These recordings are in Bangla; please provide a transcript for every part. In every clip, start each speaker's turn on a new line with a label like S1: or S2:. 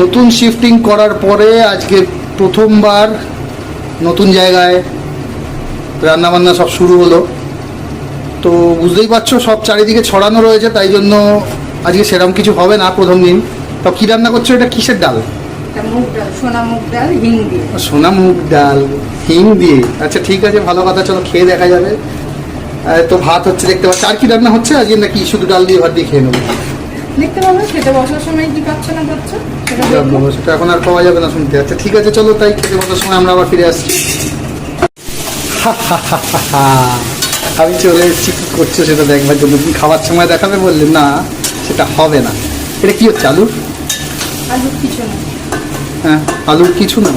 S1: নতুন শিফটিং করার পরে আজকে প্রথমবার নতুন জায়গায় রান্নাবান্না সব শুরু হলো। তো বুঝতেই পারছ সব চারিদিকে ছড়ানো রয়েছে তাই জন্য আজকে সেরকম কিছু হবে না প্রথম দিন। তো কী রান্না করছ? এটা কিসের ডাল?
S2: সোনা মুগ ডাল হিং দিয়ে।
S1: আচ্ছা ঠিক আছে ভালো কথা চলো খেয়ে দেখা যাবে। তো ভাত হচ্ছে দেখতে পাচ্ছি। আর কি রান্না হচ্ছে আজকে? নাকি শুধু ডাল দিয়ে ভাত দিয়ে খেয়ে নেব?
S2: দেখতে পাবো খেতে বসার সময় কি পাচ্ছ না পাচ্ছ সেটা
S1: এখন আর পাওয়া যাবে না শুনতে। আচ্ছা ঠিক আছে চলো তাই খেতে বসার সময় আমরা আবার ফিরে আসছি। আমি চলে এসেছি কি করছ সেটা দেখবার জন্য? তুমি খাওয়ার সময় দেখাবে বললে না সেটা হবে না। এটা কি হচ্ছে আলুর?
S2: আলু কিছু না।
S1: হ্যাঁ আলুর কিছু না?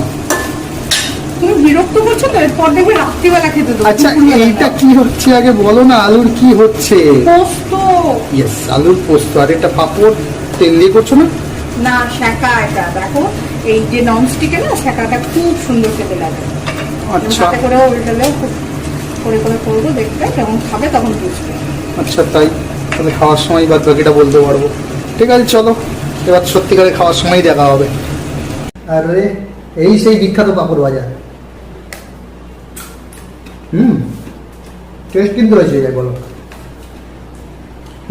S2: তুমি বিরক্ত করছ তো এরপর দেখবে রাত্রিবেলা খেতে দেবো
S1: আচ্ছা এইটা কি হচ্ছে আগে বলো না আলুর কি হচ্ছে?
S2: পোস্ত।
S1: ইয়েস আলুর পোস্ত আর এটা পাঁপড় তেল দিয়ে করছ না?
S2: না শাঁকা এটা দেখো এই যে নন স্টিকে না শাঁকাটা খুব সুন্দর খেতে লাগে।
S1: আচ্ছা।
S2: হাতে করে উল্টালে করে করে করব দেখবে যখন খাবে তখন বুঝবে।
S1: আচ্ছা তাই তাহলে খাওয়ার সময় বাদ বাকিটা বলতে পারব। ঠিক আছে চলো এবার সত্যিকারে খাওয়ার সময় দেখা হবে। আরে এই সেই বিখ্যাত পাপড় বাজার হুম টেস্ট কিন্তু হয়েছে যাই বলো।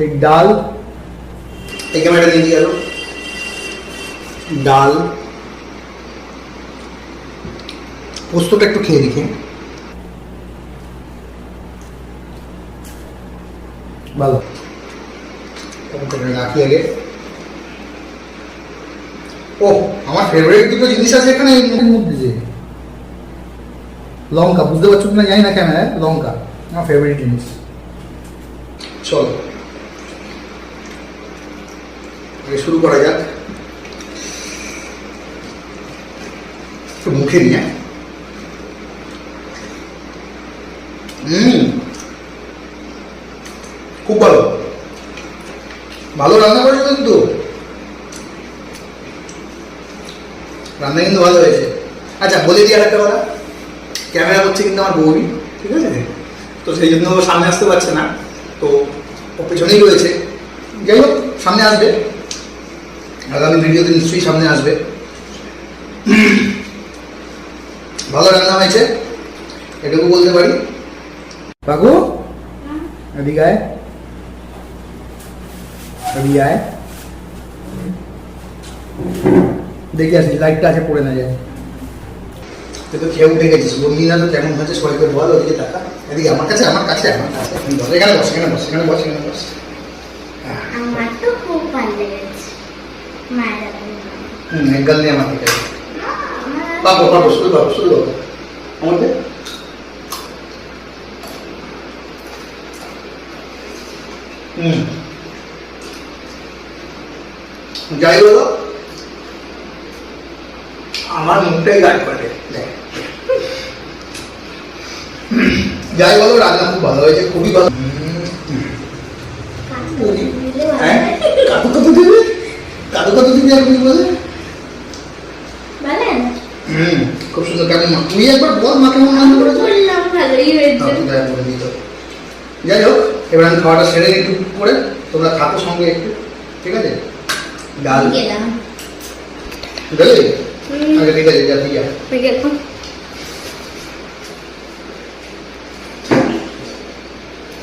S1: এই ডাল এই ক্যামেরাটা নিয়ে গেল ডাল। পোস্তটা একটু খেয়ে দেখি। ভালো। রাখি আগে। ও আমার ফেভারিট দুটো জিনিস আছে এখানে এই মধ্যে যে। লঙ্কা, বুঝতে পারছ কিনা জানি না ক্যামেরায় লঙ্কা, আমার ফেভারিট জিনিস। চলো। শুরু করা যাক। মুখে নিয়ে হুম। খুব ভালো। ভালো রান্না করেছ কিন্তু। রান্না কিন্তু ভালো হয়েছে। আচ্ছা বলে দিই আর একটা কথা। ক্যামেরা করছে কিন্তু আমার বৌদি, ঠিক আছে? তো সেই জন্য সামনে আসতে পারছে না। তো ও পেছনেই রয়েছে। যাই হোক, সামনে আসবে। আগামী ভিডিওতে নিশ্চয়ই সামনে আসবে। ভালো রান্না হয়েছে এটুকু বলতে পারি। কাকু এদিকে আয়। এদিকে আয়। দেখে আসি লাইটটা আছে পড়ে না যায়। তুই তো খেয়ে উঠে গেছিস বললি না তো কেমন হয়েছে সবাইকে বল ওদিকে টাকা এদিকে আমার কাছে আমার কাছে আমার কাছে। এখানে বস এখানে বস এখানে বস এখানে বস এখানে বস।
S3: আমার তো খুব ভালো লেগেছে। মায়ের
S1: হুম এক গাল নিয়ে আমার থেকে
S3: আমার-
S1: পাবো পাবো শুধু পাবো শুধু পাবো আমাদের যাই বলো। আমার মুখটাই গাছ দেখ। যাই বলো রান্না খুব ভালো হয়েছে খুবই ভালো। হ্যাঁ। কাকু কত দিবে কাকু কত দিবে আর তুমি বলে? হুম খুব সুন্দর কেমন মা। তুই একবার বল মা কেমন রান্না করেছ
S3: বললাম ভালোই হয়েছে।
S1: যাই হোক এবার আমি খাওয়াটা সেরে একটু করে। তোমরা থাকো সঙ্গে একটু ঠিক আছে? ডাল। গেলে?
S3: হুম,
S1: আগে ঠিক আছে যা তুই যা।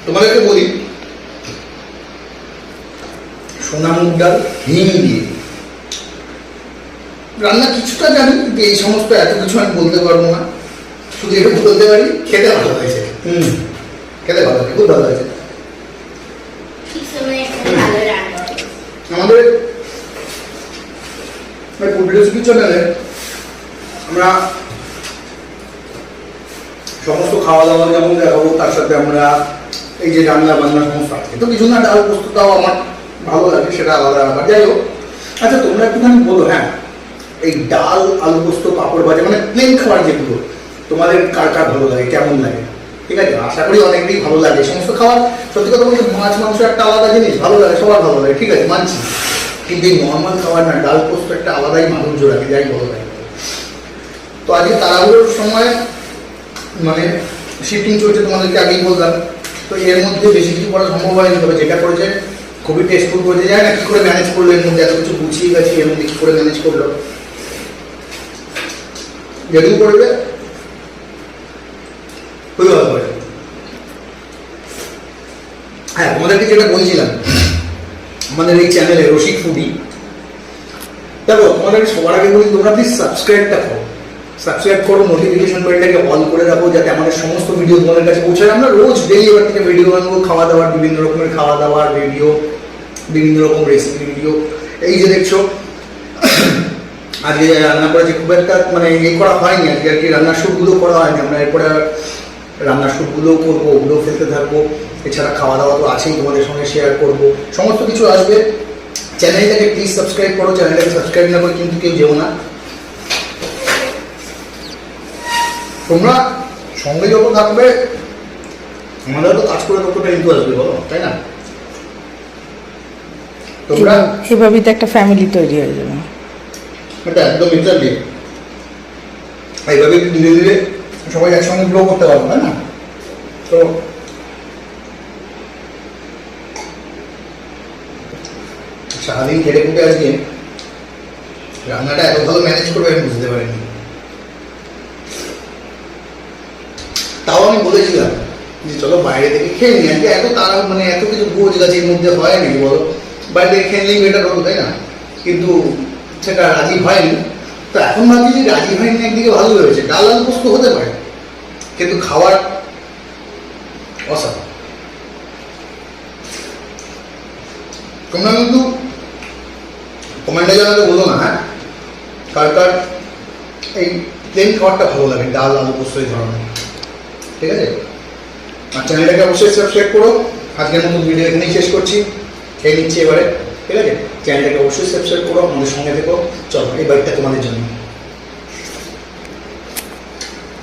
S1: তোমাদেরকে বলি সোনা মুগ ডাল হিং দিয়ে। রান্না কিছুটা জানি কিন্তু এই সমস্ত এত কিছু আমি বলতে পারব না। শুধু এটা বলতে পারি খেতে ভালো হয়েছে। হুম। খেতে ভালো হয়েছে খুব ভালো হয়েছে। আমাদের রেসিপি চ্যানেলে আমরা সমস্ত খাওয়া দাওয়া যেমন দেখাবো তার সাথে আমরা এই যে রান্না বান্না সমস্ত আছে। তো কিছু না ডাল পোস্তটাও আমার ভালো লাগে সেটা আলাদা ব্যাপার। যাই হোক। আচ্ছা তোমরা একটুখানি বলো হ্যাঁ। এই ডাল, আলু পোস্ত, পাঁপড় ভাজা মানে প্লেন খাবার যেগুলো, তোমাদের কার কার ভালো লাগে, কেমন লাগে? ঠিক আছে? আশা করি অনেকেরই ভালো লাগে। সমস্ত খাবার, সত্যি কথা বলতে মাছ, মাংস একটা আলাদা জিনিস, ভালো লাগে, সবার ভালো লাগে, ঠিক আছে? মানছি। কিন্তু এই নর্মাল খাবার না, ডাল, পোস্ত একটা আলাদাই মাধুর্য রাখে, যাই ভালো লাগে তো আজকে তাড়াহুড়োর সময় মানে শিফটিং চলছে তোমাদেরকে আগেই বললাম। তো এর মধ্যে বেশি কিছু করা সম্ভব হয়নি, তবে যেটা করেছে, খুবই টেস্টফুল করতে যায় না কি করে ম্যানেজ করল, এর মধ্যে এত কিছু গুছিয়ে গেছে, এর মধ্যে কি করে ম্যানেজ করল। যেটুকু করবে হ্যাঁ তোমাদেরকে যেটা বলছিলাম, আমাদের এই চ্যানেলে রসিক ফুডি দেখো তোমাদের সবার আগে বলি, তোমরা প্লিজ সাবস্ক্রাইবটা করো। সাবস্ক্রাইব করো নোটিফিকেশন বেলটাকে অন করে রাখো, যাতে আমাদের সমস্ত ভিডিও তোমাদের কাছে পৌঁছায়। আমরা রোজ ডেলি এবার থেকে ভিডিও বানাবো, খাওয়া দাওয়ার, বিভিন্ন রকমের খাওয়া দাওয়ার ভিডিও বিভিন্ন রকম রেসিপি ভিডিও এই যে দেখছ আজকে রান্না করেছি, খুব একটা মানে এই করা হয়নি আজকে আর কি রান্নার শ্যুটগুলো করা হয়নি। আমরা এরপরে রান্নার শ্যুটগুলোও করব, ওগুলোও ফেলতে থাকব। এছাড়া খাওয়া দাওয়া তো আছেই তোমাদের সঙ্গে শেয়ার করব। সমস্ত কিছু আসবে। চ্যানেলটাকে প্লিজ সাবস্ক্রাইব করো, চ্যানেলটাকে সাবস্ক্রাইব না করে কিন্তু কেউ যেও না। তোমরা সঙ্গে যত থাকবে আমাদের তো কাজ করে ততটা ইন্টু আসবে, বলো, তাই না? তোমরা
S2: এভাবেই তো একটা ফ্যামিলি তৈরি হয়ে যাবে।
S1: এটা একদম এক্সাক্টলি এইভাবে ধীরে ধীরে সবাই একসঙ্গে গ্রো করতে পারব, তাই না? তো সারাদিন খেটে খুঁটে আজকে রান্নাটা এত ভালো ম্যানেজ করবে আমি বুঝতে পারিনি। তাও আমি বলেছিলাম যে চলো বাইরে থেকে খেয়ে নিই, আজকে এত তারা মানে এত কিছু গোজ গাছের মধ্যে হয় নাকি বলো? বাইরে থেকে খেয়ে নিলেই বেটার হতো, তাই না? কিন্তু সেটা রাজি হয়নি। তো এখন ভাবছি যে রাজি হয়নি একদিকে ভালো হয়েছে ডাল আলু পোস্ত হতে পারে। কিন্তু খাওয়ার অসাধারণ। তোমরা কিন্তু কমেন্টে জানাতে বলো না হ্যাঁ? কার এই প্লেন খাবারটা ভালো লাগে, ডাল, আলু, পোস্ত, এই ধরনের। ঠিক আছে? আর চ্যানেলটাকে অবশ্যই সাবস্ক্রাইব করো। আজকের মতো ভিডিও এখানেই শেষ করছি। খেয়ে নিচ্ছি এবারে। ঠিক আছে? চ্যানেলটাকে অবশ্যই সাবস্ক্রাইব করো আমাদের সঙ্গে থেকো। চলো এই বাইকটা তোমাদের জন্য।